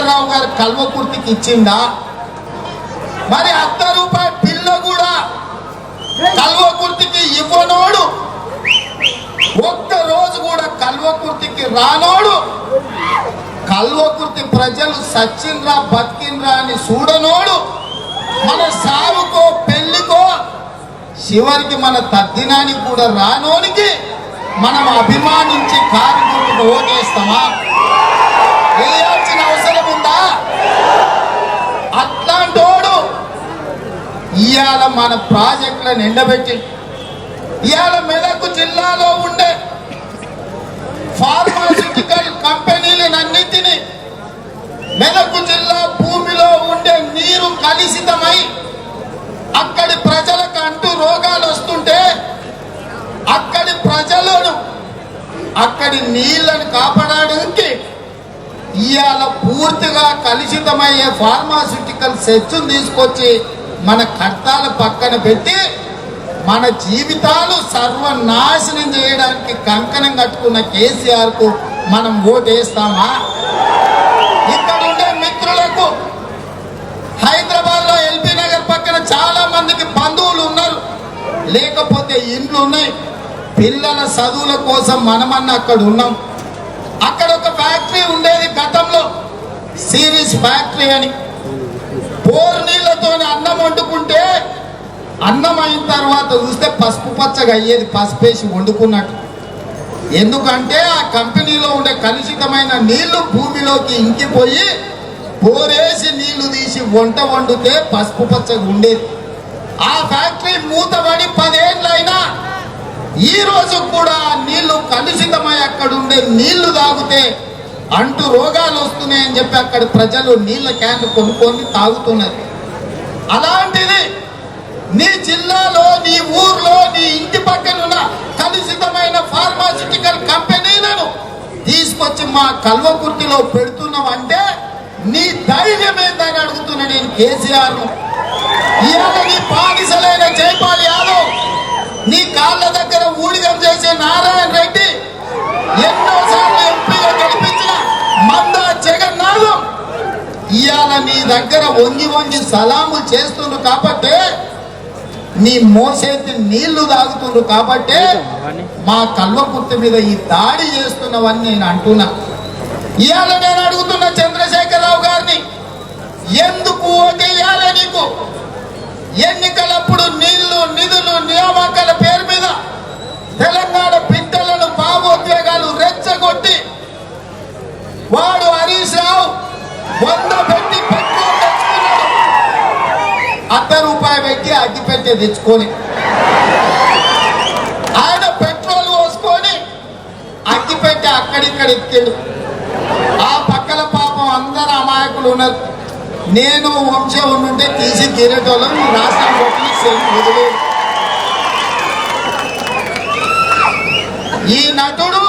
చంద్రశేఖరరావు గారు కల్వకుర్తికి ఇచ్చిందా? మరి అర్ధ రూపాయి పిల్ల కూడా కల్వకుర్తికి ఇవ్వనోడు. ఒక్క రోజు కూడా కల్వకుర్తికి రానోడు. కల్వకుర్తి ప్రజలు సచ్చిండ్రా బతికిండ్రా అని చూడనోడు. మన సావుకో పెళ్ళికో చివరికి మన తద్దినానికి కూడా రానోనికి మనం అభిమానించి కార్మికులకు ఓటేస్తామా ఇవాళ మన ప్రాజెక్టులను ఎండబెట్టి ఇవాళ మెదక్ జిల్లాలో ఉండే ఫార్మాసిటికల్ కంపెనీలన్నింటినీ మెదక్ జిల్లా భూమిలో ఉండే నీరు కలుషితమై అక్కడి ప్రజలకు అంటూ రోగాలు వస్తుంటే అక్కడి ప్రజలను అక్కడి నీళ్ళను కాపాడడానికి ఇవాళ పూర్తిగా కలుషితమయ్యే ఫార్మాసిటికల్ సెచ్చును తీసుకొచ్చి మన కర్తాల పక్కన పెట్టి మన జీవితాలు సర్వనాశనం చేయడానికి కంకణం కట్టుకున్న కేసీఆర్కు మనం ఓటేస్తామా? ఇక్కడ ఉండే మిత్రులకు హైదరాబాద్లో ఎల్బీ నగర్ పక్కన చాలా మందికి బంధువులు ఉన్నారు. లేకపోతే ఇండ్లు ఉన్నాయి. పిల్లల చదువుల కోసం మనమన్న అక్కడ ఉన్నాం. అక్కడ ఒక ఫ్యాక్టరీ ఉండేది గతంలో. సిరీస్ ఫ్యాక్టరీ అని. బోర్ అన్నం వండుకుంటే అన్నం అయిన తర్వాత చూస్తే పసుపు పచ్చగా అయ్యేది పసుపేసి వండుకున్నట్టు. ఎందుకంటే ఆ కంపెనీలో ఉండే కలుషితమైన నీళ్ళు భూమిలోకి ఇంకిపోయి పోరేసి నీళ్ళు తీసి వంట వండితే పసుపు పచ్చగా ఉండేది. ఆ ఫ్యాక్టరీ మూతబడి పదేళ్ళైనా ఈ రోజు కూడా నీళ్ళు కలుషితమై అక్కడ ఉండే నీళ్ళు తాగితే అంటూ రోగాలు వస్తున్నాయని చెప్పి అక్కడ ప్రజలు నీళ్ళ క్యాన్ కొనుక్కొని తాగుతున్నారు. అలాంటిది నీ జిల్లాలో నీ ఊర్లో నీ ఇంటి పక్కన ఉన్న కలుషితమైన ఫార్మాసిటికల్ కంపెనీలను తీసుకొచ్చి మా కల్వకుర్తిలో పెడుతున్నావంటే నీ ధైర్యం ఏందని అడుగుతున్నా నేను కేసీఆర్ను. ఇవాళ నీ ఇవాళ నీ దగ్గర వంగి వంగి సలాములు చేస్తుండ్రు కాబట్టే నీ మోసేతి నీళ్ళు తాగుతుండ్రు కాబట్టే మా కల్వకుర్తి మీద ఈ దాడి చేస్తున్నవని నేను అంటున్నా. ఇవాళ నేను అడుగుతున్న చంద్రశేఖరరావు గారిని ఎందుకు ఓటేయాలి నీకు? ఎన్నికలప్పుడు నీళ్ళు నిధులు నియామకాల పేరు మీద తెలంగాణ బిడ్డలను భావోద్వేగాలు రెచ్చగొట్టి వాడు హరీష్ రావు వంద పెట్టి పెట్రోల్ తెచ్చుకున్నాడు అర్ధ రూపాయి పెట్టి అగ్గిపెట్టె తెచ్చుకొని ఆయన పెట్రోల్ పోసుకొని అగ్గి పెట్టి అక్కడిక్కడ ఎత్తాడు ఆ పక్కల పాపం అందరు అమాయకులు ఉన్నారు. నేను వంశం ఉండుంటే తీసి తీరేటోళ్ళం రాష్ట్రం కొట్టిన సెల్ వదిలేదు ఈ నటుడు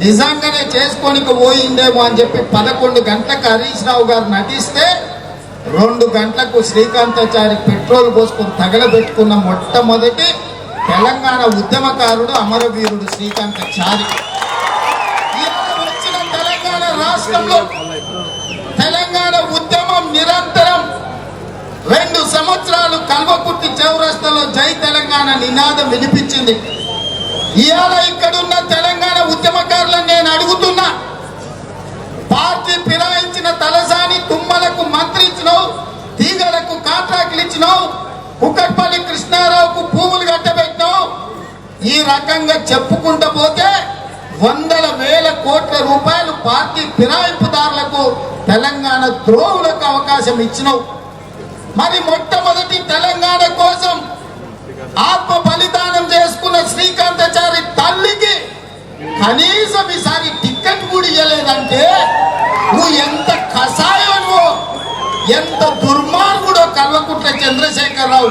నిజంగానే చేసుకోనికి పోయిందేమో అని చెప్పి పదకొండు గంటలకు హరీష్ రావు గారు నటిస్తే రెండు గంటలకు శ్రీకాంతాచారి పెట్రోల్ పోసుకొని తగలబెట్టుకున్న మొట్టమొదటి తెలంగాణ ఉద్యమకారుడు అమరవీరుడు శ్రీకాంతాచారి. వచ్చిన తెలంగాణ రాష్ట్రంలో తెలంగాణ ఉద్యమం నిరంతరం రెండు సంవత్సరాలు కల్వకుర్తి చౌరస్తలో జై తెలంగాణ నినాదం వినిపించింది. ఇవాళ ఇక్కడున్న తెలంగాణ ఈ రకంగా చెప్పుకుంటూ పోతే వందల వేల కోట్ల రూపాయలు పార్టీ ఫిరాయింపుదారులకు తెలంగాణ ద్రోహులకు అవకాశం ఇచ్చినావు. మరి మొట్టమొదటి తెలంగాణ కోసం ఆత్మ బలిదానం చేసుకున్న శ్రీకాంతాచారి తల్లికి కనీసం ఈసారి టిక్కెట్ కూడా ఇవ్వలేదంటే నువ్వు ఎంత కషాయం ఎంత దుర్మార్గుడో కల్వకుట్ల చంద్రశేఖరరావు.